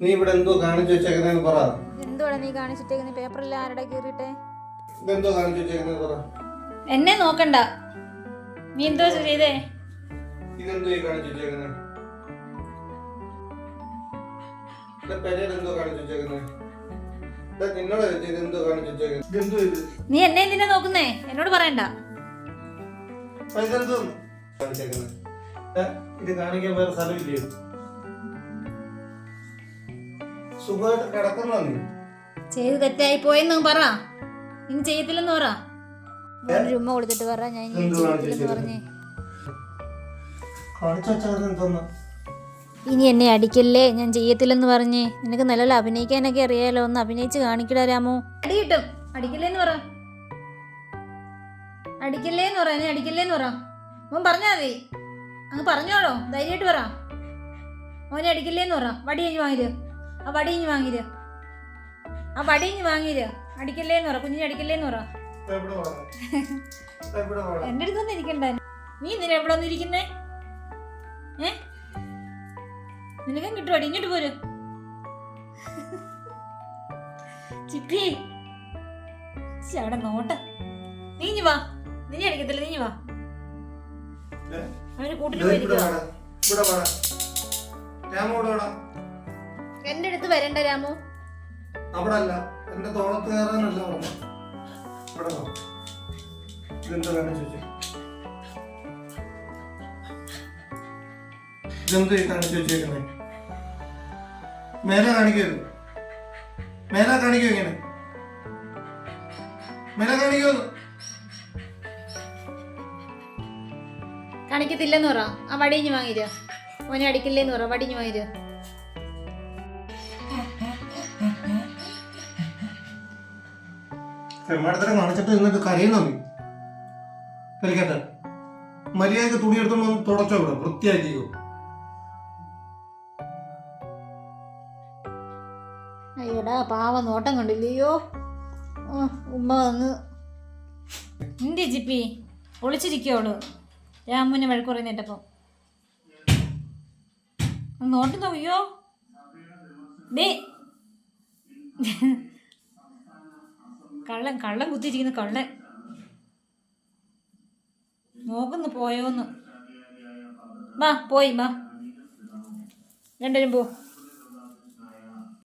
നീ ഇവിടെ എന്തോ കാണിച്ചു വെച്ചേക്കുന്നതെന്ന് പറ. എന്തുവാടാ നീ കാണിച്ചിട്ടേക്കുന്ന? പേപ്പറിൽ ആരുടെ കീറിട്ടെ ഇതെന്തോ കാണിച്ചു വെച്ചേക്കുന്നത് പറ. എന്നെ നോക്കണ്ട. നീ എന്തോ ചെയ്തേ? ഇതെന്തോ ഈ കാണിച്ചു വെച്ചേക്കുന്നത് ഇത് നീ എന്നെ എന്തിനാ നോക്കുന്നേ? എന്നോട് പറയണ്ട. ഇത് കാണിക്കാൻ വേറെ സ്ഥലമില്ലയോ സുഖമായിട്ട് കിടക്കുന്ന നീ ചെയ്ത് തെറ്റായി പോയെന്ന് പറ. ഇനി ചെയ്യത്തില്ലെന്ന് പറ. ഒരു ചുമ്മ കൊടുത്തിട്ട് പറ. ഞാൻ ഇനി ചെയ്യത്തില്ലെന്ന് പറഞ്ഞേ. ഇനി എന്നെ അടിക്കല്ലേ? ഞാൻ ചെയ്യത്തില്ലെന്ന് പറഞ്ഞേ. നിനക്ക് നല്ല അഭിനയിക്കാനൊക്കെ അറിയാലോ. ഒന്ന് അഭിനയിച്ച് കാണിക്കടാ രാമോ. അടി കിട്ടും. അടിക്കല്ലേന്ന് പറ. അടിക്കില്ലേന്ന് പറ. എന്നെ അടിക്കല്ലേന്ന് പറ. മോൻ പറഞ്ഞാ മതി. അങ്ങ് പറഞ്ഞോളോ. ധൈര്യമായിട്ട് പറ. മോനെ അടിക്കില്ലേന്ന് പറ. വടി കഴിഞ്ഞ് വാങ്ങിര് ആ വടി കഴിഞ്ഞ് വാങ്ങിര്. ആ വടി കഴിഞ്ഞ് വാങ്ങിര്. അടിക്കല്ലേന്ന് പറ കുഞ്ഞിനെ അടിക്കല്ലേന്ന് പറ. എന്റെ അടുത്തൊന്നും ഇരിക്കണ്ട. നീ എന്തിനാ എവിടെ വന്നിരിക്കുന്നേ ഏ? നിനക്കും കിട്ടുവാടി ഇങ്ങോട്ട് പോര്. ചിപ്പി. അവിടെ നോട്ട. നീ വാ. നീ അടിക്കത്തില്ല നീ വാ? അവന് കൂട്ടിട്ട് ഇവിടെ അടുത്ത് വരണ്ട രാമു. അവിടെ അല്ല എന്റെ തോളത്ത് കയറാനല്ല പറഞ്ഞു ഇവിടെ വാ. ഇതെന്താ കാണിച്ചു വെച്ചേ ഇതെന്ത് ഈ കാണിച്ചു വെച്ചേക്കുന്നേ? മേലെ കാണിക്കരുത്. മേലെ കാണിക്കോ ഇങ്ങനെ. മേലെ കാണിക്കോ. കാണിക്കത്തില്ലെന്ന് പറ. ആ വടിഞ്ഞു വാങ്ങിരുക ഓനെ അടിക്കില്ലേന്ന് പറ. വടിഞ്ഞു വാങ്ങിര്. ചെമ്മാടത്തരം കാണിച്ചിട്ട് നിന്നിട്ട് കരയുന്നോ നീ? കളിക്കട്ടെ മര്യാദയ്ക്ക് തുണി എടുത്തോണ്ട് വന്ന് തുടച്ചോ ഇവിടെ വൃത്തിയാക്കിയോ അയ്യടാ പാവ നോട്ടം കണ്ടില്ലയോ? ഉമ്മ വന്ന്. എന്തി ജിപ്പി? ഒളിച്ചിരിക്കോളൂ രാമുവിനെ വഴക്ക് പറയുന്നേട്ടപ്പം നോട്ടം അയ്യോ ദേ. കള്ളൻ കള്ളൻ കുത്തിയിരിക്കുന്ന കള്ളൻ. നോക്കുന്നു പോയോന്ന്. വാ പോയി വാ രണ്ടുപേരും പോ.